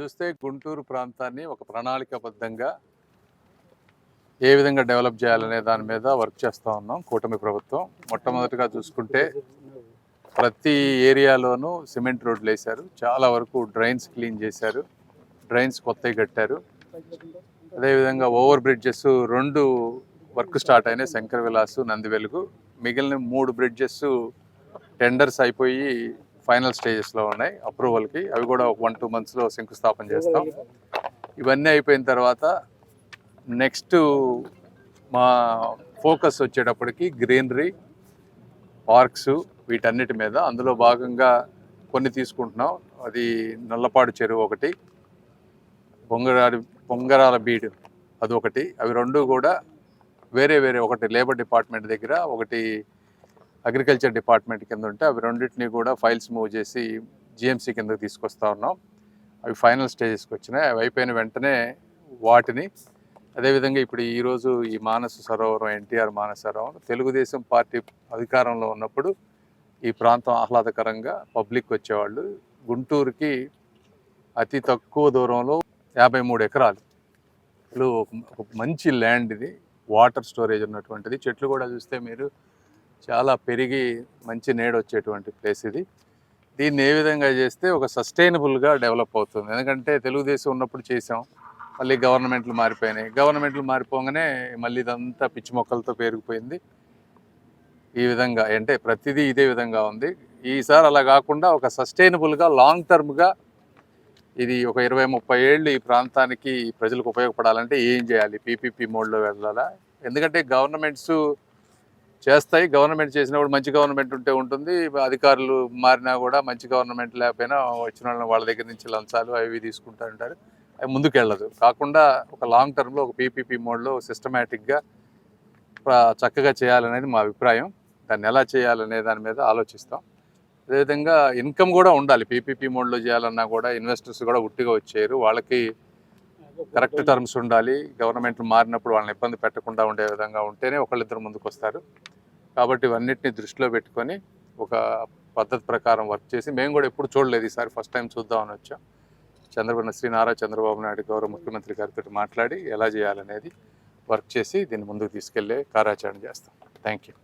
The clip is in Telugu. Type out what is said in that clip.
చూస్తే గుంటూరు ప్రాంతాన్ని ఒక ప్రణాళికాబద్ధంగా ఏ విధంగా డెవలప్ చేయాలనే దాని మీద వర్క్ చేస్తూ ఉన్నాం కూటమి ప్రభుత్వం. మొట్టమొదటిగా చూసుకుంటే ప్రతి ఏరియాలోనూ సిమెంట్ రోడ్లు వేశారు. చాలా వరకు డ్రైన్స్ క్లీన్ చేశారు. డ్రైన్స్ కొత్తవి కట్టారు. అదేవిధంగా ఓవర్ బ్రిడ్జెస్ రెండు వర్క్ స్టార్ట్ అయినాయి. శంకర్ విలాసు నందివెలుగు మిగిలిన మూడు బ్రిడ్జెస్ టెండర్స్ అయిపోయి ఫైనల్ స్టేజెస్లో ఉన్నాయి అప్రూవల్కి. అవి కూడా ఒక వన్ టూ మంత్స్లో శంకుస్థాపన చేస్తాం. ఇవన్నీ అయిపోయిన తర్వాత నెక్స్ట్ మా ఫోకస్ వచ్చేటప్పటికి గ్రీనరీ పార్క్స్ వీటన్నిటి మీద. అందులో భాగంగా కొన్ని తీసుకుంటున్నాం. అది నల్లపాడు చెరువు ఒకటి బొంగరాడి బొంగరాల బీడు అదొకటి. అవి రెండు కూడా వేరే వేరే ఒకటి లేబర్ డిపార్ట్మెంట్ దగ్గర ఒకటి అగ్రికల్చర్ డిపార్ట్మెంట్ కింద ఉంటే అవి రెండింటిని కూడా ఫైల్స్ మూవ్ చేసి జిఎంసీ కిందకి తీసుకొస్తా ఉన్నాం. అవి ఫైనల్ స్టేజెస్కి వచ్చినాయి. అవి అయిపోయిన వెంటనే వాటిని అదేవిధంగా ఇప్పుడు ఈరోజు ఈ మానస సరోవరం ఎన్టీఆర్ మానస సరోవరం తెలుగుదేశం పార్టీ అధికారంలో ఉన్నప్పుడు ఈ ప్రాంతం ఆహ్లాదకరంగా పబ్లిక్ వచ్చేవాళ్ళు. గుంటూరుకి అతి తక్కువ దూరంలో యాభై మూడు ఎకరాలు. ఒక- ఒక మంచి ల్యాండ్ ఇది. వాటర్ స్టోరేజ్ ఉన్నటువంటిది. చెట్లు కూడా చూస్తే మీరు చాలా పెరిగి మంచి నీడ వచ్చేటువంటి ప్లేస్ ఇది. దీన్ని ఏ విధంగా చేస్తే ఒక సస్టైనబుల్గా డెవలప్ అవుతుంది? ఎందుకంటే తెలుగుదేశం ఉన్నప్పుడు చేసాం మళ్ళీ గవర్నమెంట్లు మారిపోయినాయి. గవర్నమెంట్లు మారిపోగానే మళ్ళీ ఇదంతా పిచ్చి మొక్కలతో పేరుకుపోయింది. ఈ విధంగా అంటే ప్రతిదీ ఇదే విధంగా ఉంది. ఈసారి అలా కాకుండా ఒక సస్టైనబుల్గా లాంగ్ టర్మ్గా ఇది ఒక ఇరవై ముప్పై ఏళ్ళు ఈ ప్రాంతానికి ప్రజలకు ఉపయోగపడాలంటే ఏం చేయాలి? పీపీపీ మోడ్లో వెళ్ళాలా? ఎందుకంటే గవర్నమెంట్స్ చేస్తాయి. గవర్నమెంట్ చేసినప్పుడు మంచి గవర్నమెంట్ ఉంటే ఉంటుంది. అధికారులు మారినా కూడా మంచి గవర్నమెంట్ లేకపోయినా వచ్చిన వాళ్ళని వాళ్ళ దగ్గర నుంచి లంచాలు అవి తీసుకుంటా తీసుకుంటూ ఉంటారు. అవి ముందుకెళ్ళదు. కాకుండా ఒక లాంగ్ టర్మ్లో ఒక పీపీపీ మోడ్లో సిస్టమేటిక్గా చక్కగా చేయాలనేది మా అభిప్రాయం. దాన్ని ఎలా చేయాలనే దాని మీద ఆలోచిస్తాం. అదేవిధంగా ఇన్కమ్ కూడా ఉండాలి. పీపీపీ మోడ్లో చేయాలన్నా కూడా ఇన్వెస్టర్స్ కూడా ఉట్టిగా వచ్చారు వాళ్ళకి కరెక్ట్ టర్మ్స్ ఉండాలి. గవర్నమెంట్ మారినప్పుడు వాళ్ళని ఇబ్బంది పెట్టకుండా ఉండే విధంగా ఉంటేనే ఒకళ్ళిద్దరు ముందుకు వస్తారు కాబట్టి ఇవన్నిటిని దృష్టిలో పెట్టుకొని ఒక పద్ధతి ప్రకారం వర్క్ చేసి మేము కూడా ఎప్పుడు చూడలేదు ఈసారి ఫస్ట్ టైం చూద్దామని వచ్చాం. చంద్రబాబు శ్రీ నారా చంద్రబాబు నాయుడు గౌరవ ముఖ్యమంత్రి గారితో మాట్లాడి ఎలా చేయాలనేది వర్క్ చేసి దీన్ని ముందుకు తీసుకెళ్ళే కార్యాచరణ చేస్తాం. Thank you